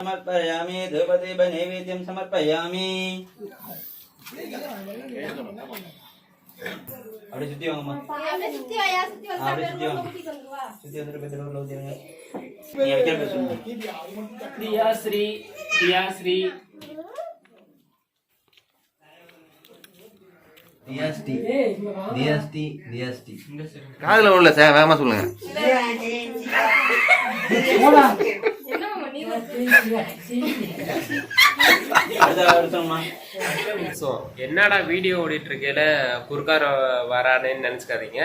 समर्पयामि धूपदीप नैवेद्यं समर्पयामि அப்படியே சுத்தி வாங்கம்மா அப்படியே சுத்தி வாயா, சுத்தி வந்து அப்படியே அப்படியே சுத்தி உள்ள வாங்க. ஊத்திட்டு வந்து வா. சுத்தி வந்துட்டு போய் தெருவுல ஊத்திடுங்க நீங்க வைக்கிற பேர் சொல்லுங்க Dhiyashree Dhiyashree DST DST DST இந்த சைடு காதுல உள்ள சார் வேகமா சொல்லுங்க அடுத்த வருஷம்மா ஸோ என்னடா வீடியோ ஓடிட்டு இருக்கையில குறுக்கார வரானேன்னு நினச்சிக்காதீங்க.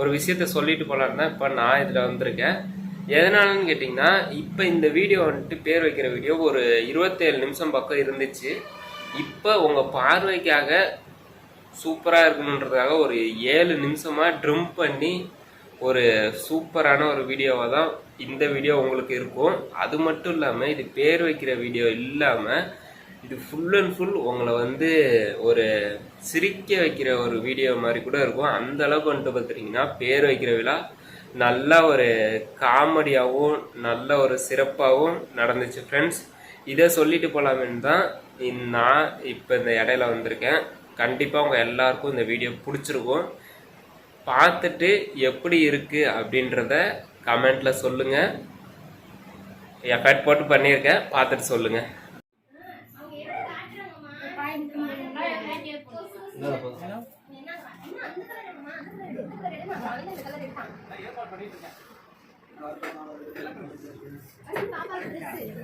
ஒரு விஷயத்த சொல்லிட்டு போலான்னு தான் இப்போ நான் இதில் வந்திருக்கேன். எதனாலன்னு கேட்டிங்கன்னா இப்போ இந்த வீடியோ வந்துட்டு பேர் வைக்கிற வீடியோ ஒரு இருபத்தேழு நிமிஷம் பக்கம் இருந்துச்சு. இப்போ உங்கள் பார்வைக்காக சூப்பராக இருக்கணுன்றதுக்காக ஒரு ஏழு நிமிஷமாக ட்ரிம் பண்ணி ஒரு சூப்பரான ஒரு வீடியோவாக தான் இந்த வீடியோ உங்களுக்கு இருக்கும். அது மட்டும் இல்லாமல் இது பேர் வைக்கிற வீடியோ இல்லாமல் இது ஃபுல் அண்ட் ஃபுல் உங்களை வந்து ஒரு சிரிக்க வைக்கிற ஒரு வீடியோ மாதிரி கூட இருக்கும். அந்த அளவுக்கு வந்துட்டு பார்த்துட்டிங்கன்னா பேர் வைக்கிற விழா நல்ல ஒரு காமெடியாகவும் நல்ல ஒரு சிறப்பாகவும் நடந்துச்சு. ஃப்ரெண்ட்ஸ் இதை சொல்லிட்டு போகலாமேன்னு தான் நான் இப்போ இந்த இடையில வந்திருக்கேன். கண்டிப்பாக உங்கள் எல்லாருக்கும் இந்த வீடியோ பிடிச்சிருக்கும். பார்த்துட்டு எப்படி இருக்குது அப்படின்றத கமெண்ட்டில் சொல்லுங்கள் எஃபர்ட் போட்டு பண்ணியிருக்கேன். பார்த்துட்டு சொல்லுங்கள்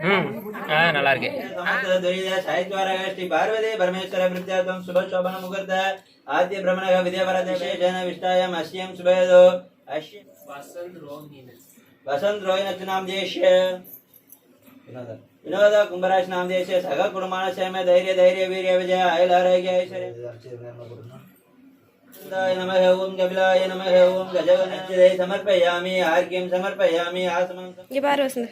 ம் ஆ நல்லா இருக்கு समस्त दुरित साहित्वारः श्री पार्वती परमेश्वर प्रत्यात्मं शुभ शोभन मुहूर्त आद्य ब्रह्मणः विद्यावरद विशेषण विष्टायाम् अस्यं शुभेदो अश्य वसंत रोय नाम देश्य विनोद कुंभराज नाम देश्य सग कुटुंबानस्य मे धैर्य धैर्य वीर्य विजय आयुल आरोग्य ऐश्वर्य नमः ओम कपिलाय नमः ओम गजगणस्य समर्पयामि आर्घ्यं समर्पयामि आसमं இங்க பாரு வசந்த்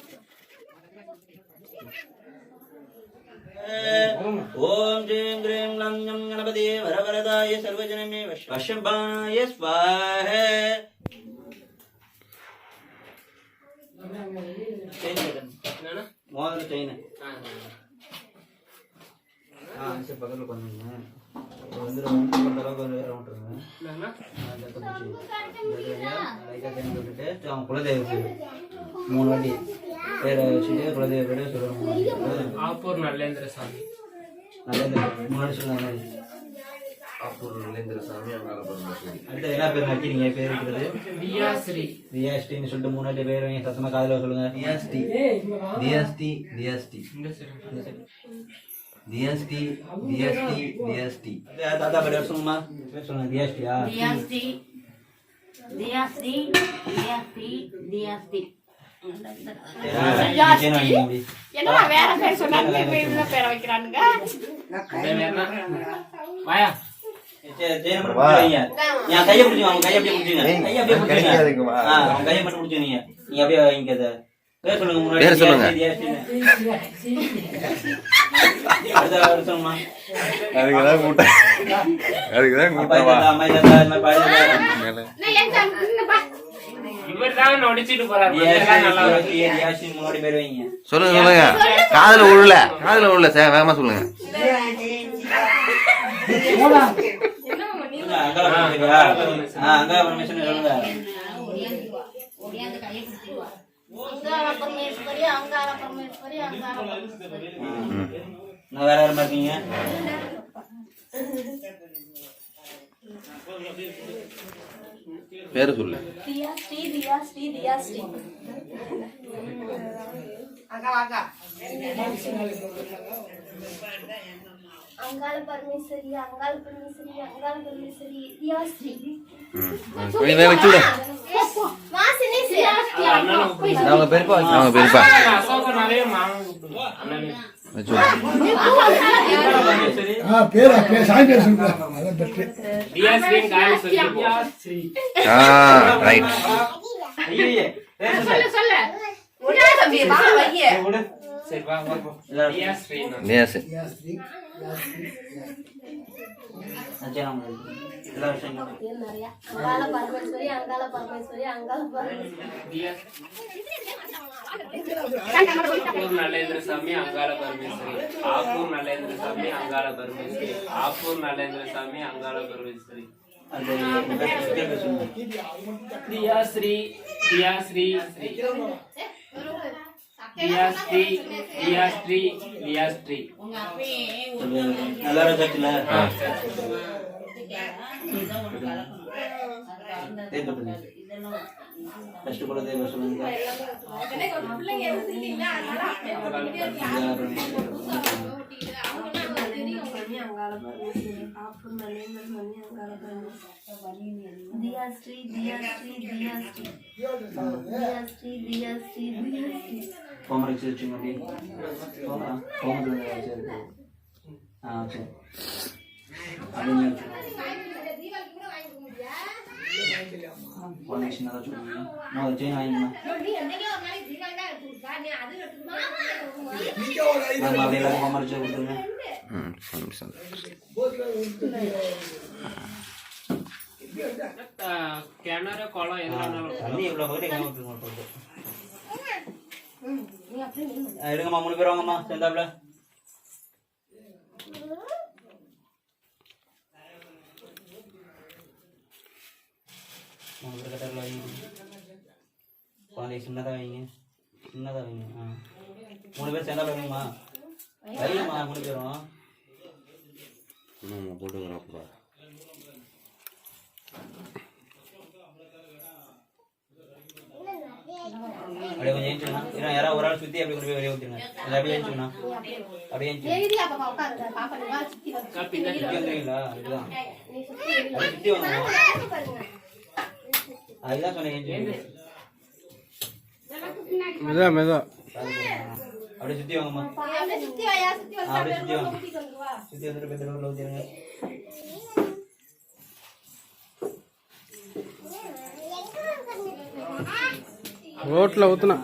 ஓம் ஜெயம் கிரீம் லம் யம் கணபதே வரவரதாய சர்வஜனமே வஷபாய ஸ்வாஹ. மோதிரம் செயின். ஆ சரி பக்கத்தில் பண்ணுங்க வந்து ரவுண்ட் பண்ணுற அளவுக்கு குலதெய்வ குலதெய்வ பேரை ஆப்பூர் நல்லேந்திர சாமி அடுத்து என்ன பேர் வைக்கிறீங்க பேர் தியாஸ்ரீ ரியாஸ்டின்னு சொல்லிட்டு மூணு பேர் வைங்க சத்தமாக காதில் சொல்லுங்க. சைடு டிஎஸ்டி டிஎஸ்டி டிஎஸ்டி அடுத்து யார் தாத்தா பேர் சொல்லுமா சொல்லுங்க ரியாஸ்டியா Diasti, Diasti, Diasti, Diasti. என்னடா வேற பேர் சொன்னாங்க இவங்க பேரை வைக்கிறானுங்க. வாயா. கையை பிடிச்சி அவங்க கையை அப்படியே பிடிச்சிங்க கையை அப்படியே பிடிச்சிங்க அவங்க கையை மட்டும் பிடிச்சிங்க நீங்க அப்படியே வைங்க அதை பேர் சொல்லுங்க முன்னாடி சொல்லுங்க. ரியாஸ்டின்னு. அடுத்த பேர் சொல்லுமா அதுக்கு தான் கூட்டம் சொல்லுங்க சொல்லுங்க. காதுல உள்ள காதுல உள்ள சார் வேகமா சொல்லுங்க. வேற யாரும் இருக்கீங்க? பேரு சொல்லு. தியா ஸ்ரீ தியா ஸ்ரீ தியா ஸ்ரீ. அங்காள பரமேஸ்வரி அங்காள பரமேஸ்வரி அங்காள பரமேஸ்வரி. தியா ஸ்ரீ. ம் கொஞ்சம் வேக வச்சு விடு. வாசினி அண்ணனும் கூப்பிடுங்க. அவங்க பெருப்பா அவங்க ஆ பேரா பேர் சாமி பேர் சொல்றேன் அதான் பெஸ்ட் தியாஸ்ரீன்னு காலி சொல்லிட்டு போ. ஆ ரைட் ஐயே சொல்லு சொல்லு விடு தம்பி வா வைய விடு. சரி అంగాల పరమేశ్వరి అంగాల పరమేశ్వరి అంగాల ఆపూర్ నలేంద్ర స్వామి అంగాల పరమేశ్వరి ఆపూర్ నలేంద్ర స్వామి అంగాల పరమేశ్వరి ఆపూర్ నలేంద్ర స్వామి అంగాల పరమేశ్వరి క్రియాశ్రీ క్రియాశ్రీ శ్రీ ஆப்பூர் நல்லேந்திர சாமி அங்காள பரமேஸ்வரி ஆப்பூர் நல்லேந்திர சாமி அங்காள பரமேஸ்வரி அந்த பேர் பேசுங்க தியாஸ்ரீ தியாஸ்ரீ ஸ்ரீ தியாஸ்ரீ தியாஸ்ரீ தியாஸ்ரீ உங்க அப்பயே எல்லாரும் சர்ச்சில் ஆ தேர்ப்பட்டு ஃபஸ்ட்டு கூட தேர்வு சொல்லுங்க தியாஸ்ரீ ഫോമർ ചേച്ചി മതി ഫോമർ ആ ഓക്കെ అది కొనేషన్ అలా చూడండి మాది చేయి ఆయన మాది ఇలా మమ్మల్ని చెబుతున్నా కెమెరా కాల్ అన్నీ ఇవ్వడం ఒకటి ఏమవుతుంది எடுங்கம்மா மூணு பேர் வாங்கம்மா சேர்ந்தாப்புல மூணு பேர் கட்டாரில் வைங்க குழந்தை சின்னதாக வைங்க சின்னதாக வைங்க ஆ மூணு பேர் சேர்ந்தாப்புல வைங்கம்மா வைங்கம்மா மூணு பேரும் போட்டுக்கிறோம் அப்படியே கொஞ்சம் ஏஞ்சுக்கணும் இன்னும் யாராவது ஒரு ஆள் சுற்றி அப்படியே கொண்டு போய் வெளியே இல்லை அப்படியே ஏஞ்சுக்கணும் அப்படியே ஏஞ்சுக்கணும் பாப்பா உட்காருங்க பாப்பா நீ வா சுத்தி வா சுற்றி வந்துடுவீங்களா அதுதான் நீ சுத்தி பாருங்க. அதுதான் சொன்னேன் ஏஞ்சுக்கணும் மெதா மெதா அப்படியே சுற்றி வாங்கம்மா. அப்படியே சுத்தி சுத்தி வாங்க. சுத்தி கொண்டு வா. சுற்றி வந்துட்டு ఓట్లు అవుతున్నా